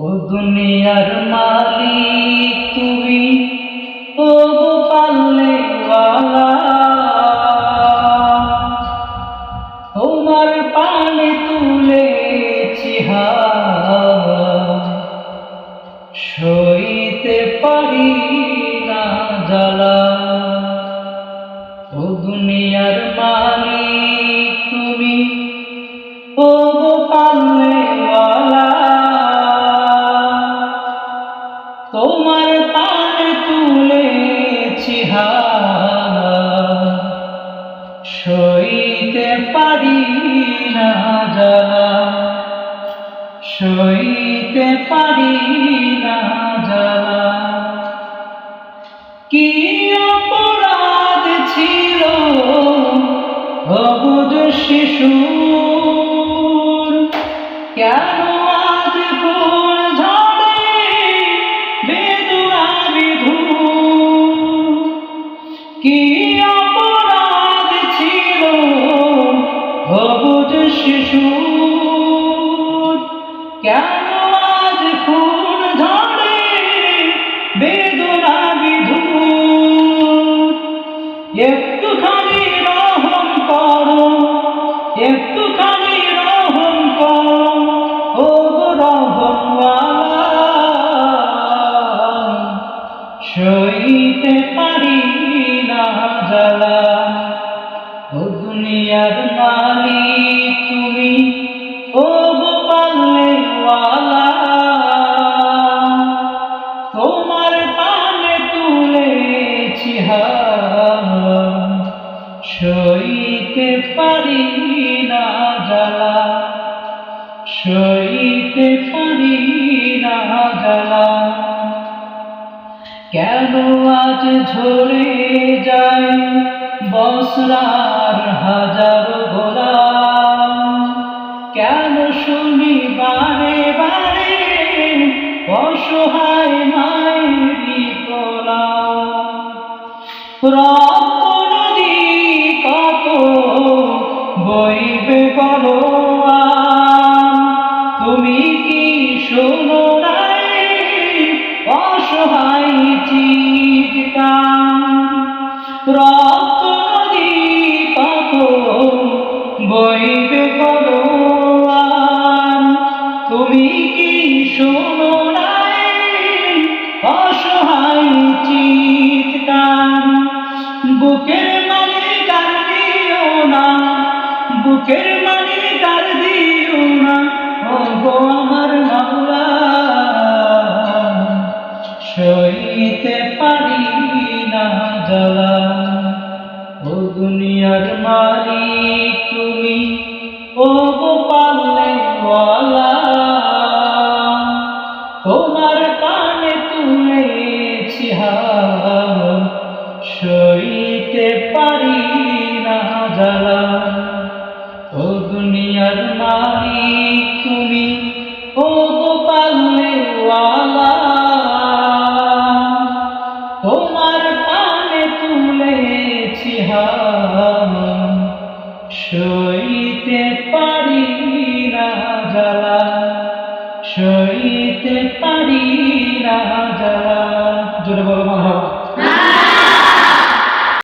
ও দুনিয়ার মালিক তুমি ও পাল্লেওয়ালা তোমার তুলেছি হাত সইতে পারি না জ্বালা। ও দুনিয়ার মালিক সইতে পারি না জ্বালা কি অপরাধ ছিল অবুধ শিশু কেন আজ কোন ঝড়ে বেদনা বিধুর? কি সইতে পারি না জ্বালা। ও দুনিয়ার মালিক তুমি ও গোপালে তোমার পানে তুলেছি সইতে পারি না জ্বালা। সইতে পারি না জ্বালা। কেন আজ ঝরে যায় বসরার হাজার গোলাম? কেন শুনি বারে বারে অসহায় রক্ত নদী কত বইবে বলো অসহায় চিৎকার রক্ত নদী কত বইবে বলো তুমি সইতে পারি না জ্বালা ও দুনিয়ার মালিক তুমি, ও গো পাল্লে তোমার পানে তুলেছি সইতে পারি না জ্বালা ও দুনিয়ার মালিক সইতে পারি না জ্বালা সইতে পারি না জ্বালা। জোরে বলো মাধব